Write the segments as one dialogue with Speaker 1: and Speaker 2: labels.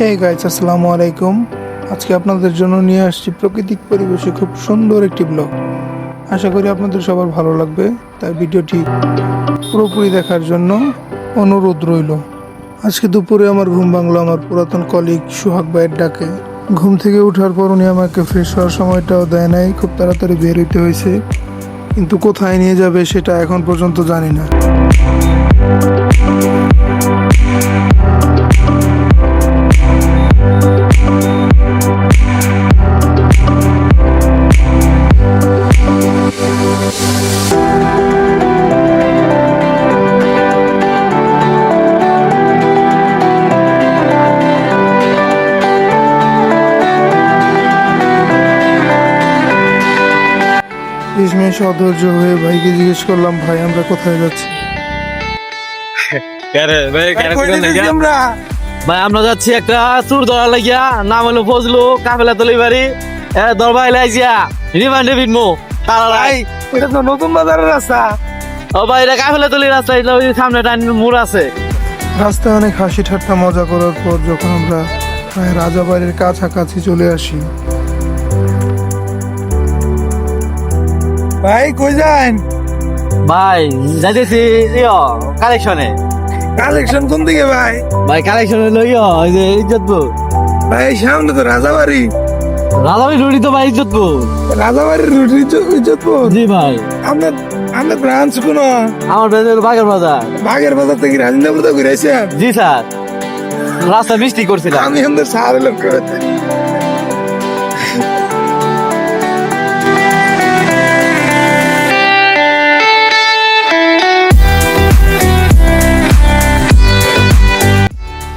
Speaker 1: Hey guys আসসালামু আলাইকুম আজকে আপনাদের জন্য নিয়ে আসছি প্রাকৃতিক পরিবেশে খুব সুন্দর একটি ব্লগ আশা করি আপনাদের সবার ভালো লাগবে, তাই ভিডিওটি পুরোপুরি দেখার জন্য অনুরোধ রইল। আজকে দুপুরে আমার ঘুম ভাঙলো আমার পুরাতন কলিগ সুহাগ ভাইয়ের ডাকে। ঘুম থেকে ওঠার পর উনি আমাকে ফ্রেশ হওয়ার সময়টাও দেয় নাই, খুব তাড়াতাড়ি বের হইতে হয়েছে। কিন্তু কোথায় নিয়ে যাবে সেটা এখন পর্যন্ত জানি না। শেষমেশ অধৈর্য হয়ে ভাইকে জিজ্ঞেস করলাম ভাই আমরা কোথায় যাচ্ছি?
Speaker 2: ভাই
Speaker 1: আমরা?
Speaker 2: যাচ্ছি একটা চুর ধরা লাগিয়া নাম হলো ফজলু কাফেলা তলি বাড়ি এ দরবাই লাইজিয়া রিমান্ডে বিনমু
Speaker 1: ভাই এটা তো নতুন বাজারের রাস্তা।
Speaker 2: ও ভাই এটা কাফেলা তলি রাস্তা এটা ওই সামনে টাইম মোড় আছে।
Speaker 1: রাস্তায় অনেক হাসি ঠাট্টা মজা করার পর যখন আমরা প্রায় রাজাবাড়ির কাছাকাছি চলে আসি ভাই কই যান?
Speaker 2: ভাই যাইতেছি ইয়ো কালেকশনে।
Speaker 1: কালেকশন কোন দিকে ভাই?
Speaker 2: ভাই কালেকশন হলো ইয়ো ওই যে ইজ্জতপুর।
Speaker 1: ভাই সামনে তো রাজাবাড়ি।
Speaker 2: রাজাবি রুড়ি তো ভাই ইজ্জতপুর।
Speaker 1: রাজাবাড়ির রুটি ইজ্জতপুর?
Speaker 2: জি ভাই।
Speaker 1: আপনার আপনার ব্রাঞ্চ কোন?
Speaker 2: আমার বেজের বাগের বাজার।
Speaker 1: বাগের বাজার থেকে রাজেন্দ্রপুর তো ঘুরেছেন
Speaker 2: জি স্যার। রাস্তা মিষ্টি করছিলাম।
Speaker 1: আমি আমাদের সাহারে লোক করেছে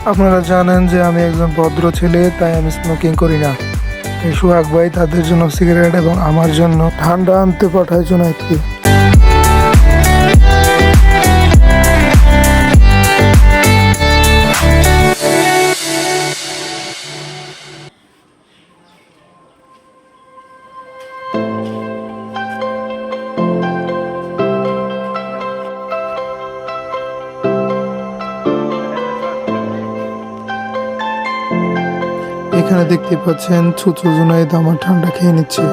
Speaker 1: আপনারা জানেন যে আমি একজন ভদ্র ছেলে, তাই আমি স্মোকিং করি না। এই সোহাগ ভাই তাদের জন্য সিগারেট এবং আমার জন্য ঠান্ডা আনতে পাঠায় জোনাইতকে এখানে দেখতে পাচ্ছেন ছুচু জুনাইদ, আমার ঠান্ডা খেয়ে নিচ্ছে।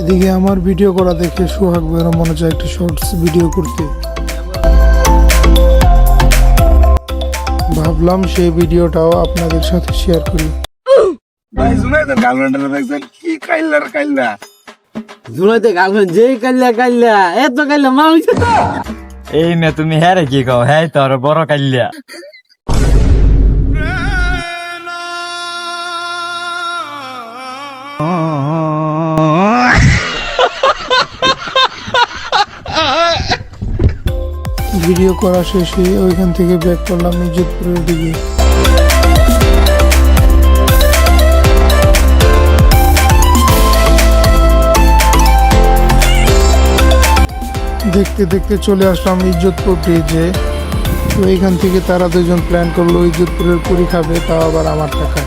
Speaker 1: এদিকে আমার ভিডিও করা দেখে সোহাগ ভাইয়েরও মনে চায় একটি শর্টস ভিডিও করতে। ভাবলাম সেই ভিডিওটাও আপনাদের সাথে শেয়ার করি। ভাই গার্লফ্রেন্ডের দেখছেন? কি কাইল্লার কাইল্লা?
Speaker 2: গার্লফ্রেন্ড এত
Speaker 3: এই না তুমি হ্যাঁ কি কও? হ্যাঁ তোর বড় কাল্লা
Speaker 1: ভিডিও করা শেষে ওইখান থেকে ব্যাক করলাম ইজ্জতপুরের দিকে। দেখতে দেখতে চলে আসলাম ইজ্জতপুর ব্রিজে তো এইখান থেকে তারা দুজন প্ল্যান করল ইজ্জতপুরের পুরি খাবে, তাও আবার আমার টাকা।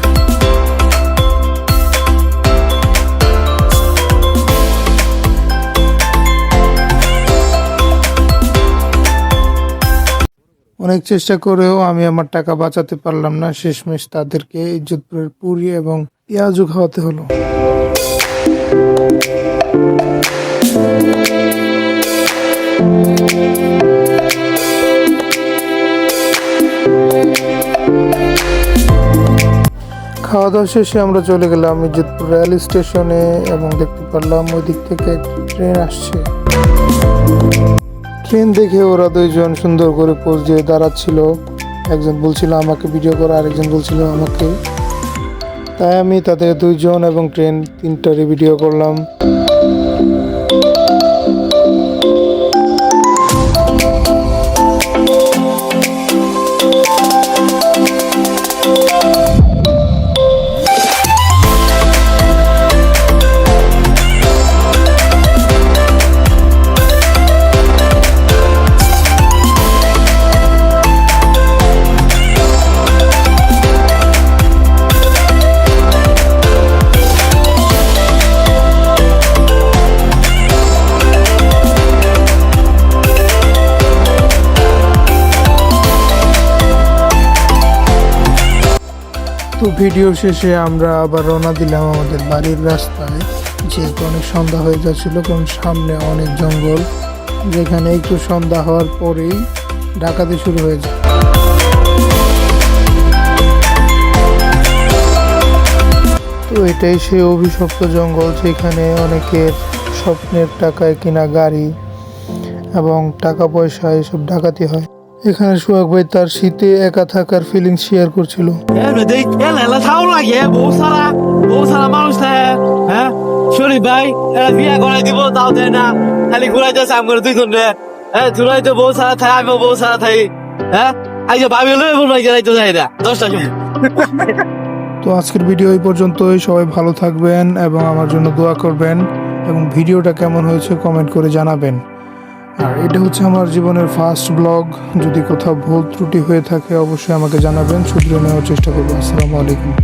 Speaker 1: অনেক চেষ্টা করেও আমি আমার টাকা বাঁচাতে পারলাম না। শেষমেশ তাদেরকে ইজ্জতপুরের পুরি এবং পেঁয়াজু খাওয়াতে হলো। খাওয়া দাওয়া শেষে আমরা চলে গেলাম ইজ্জতপুর রেল স্টেশনে এবং দেখতে পারলাম ওই দিক থেকে একটি ট্রেন আসছে। ট্রেন দেখে ওরা দুইজন সুন্দর করে পোজ দিয়ে দাঁড়াচ্ছিল। একজন বলছিল, আমাকে ভিডিও করা। আরেকজন বলছিল, আমাকে। তাই আমি তাদের দুইজন এবং ট্রেন তিনটারই ভিডিও করলাম। তো ভিডিও শেষে আমরা আবার রওনা দিলাম আমাদের বাড়ির রাস্তায়। যেহেতু অনেক সন্ধ্যা হয়ে যাচ্ছিল, কারণ সামনে অনেক জঙ্গল। যেখানে একটু সন্ধ্যা হওয়ার পরেই ডাকাতি শুরু হয়ে যায়। তো এটাই সেই অভিশপ্ত জঙ্গল, যেখানে অনেকের স্বপ্নের টাকায় কিনা গাড়ি এবং টাকা পয়সা এসব ডাকাতি হয়। এখানে সোহাগ ভাই তার শীতে একা থাকার ফিলিং শেয়ার করছিল।
Speaker 2: হ্যাঁ শরীফ ভাই বিয়া করাই দিব তাও দেয় না। খালি ঘুরাই যাচ্ছে আম করে দুই ঘণ্টা হ্যাঁ ঘুরাই তো বহু সারা থাকে আমিও বহু সারা থাকি হ্যাঁ? আইজা ভাবি লই বলব গেলাই তো যাই না দশটা সময়।
Speaker 1: তো আজকের ভিডিও এই পর্যন্তই। সবাই ভালো থাকবেন এবং আমার জন্য দোয়া করবেন এবং ভিডিওটা কেমন হয়েছে কমেন্ট করে জানাবেন। আর এটা হচ্ছে আমার জীবনের ফার্স্ট ব্লগ যদি কোথাও ভুল ত্রুটি হয়ে থাকে, অবশ্যই আমাকে জানাবেন। শুধরে নেওয়ার চেষ্টা করব। আসসালামু আলাইকুম।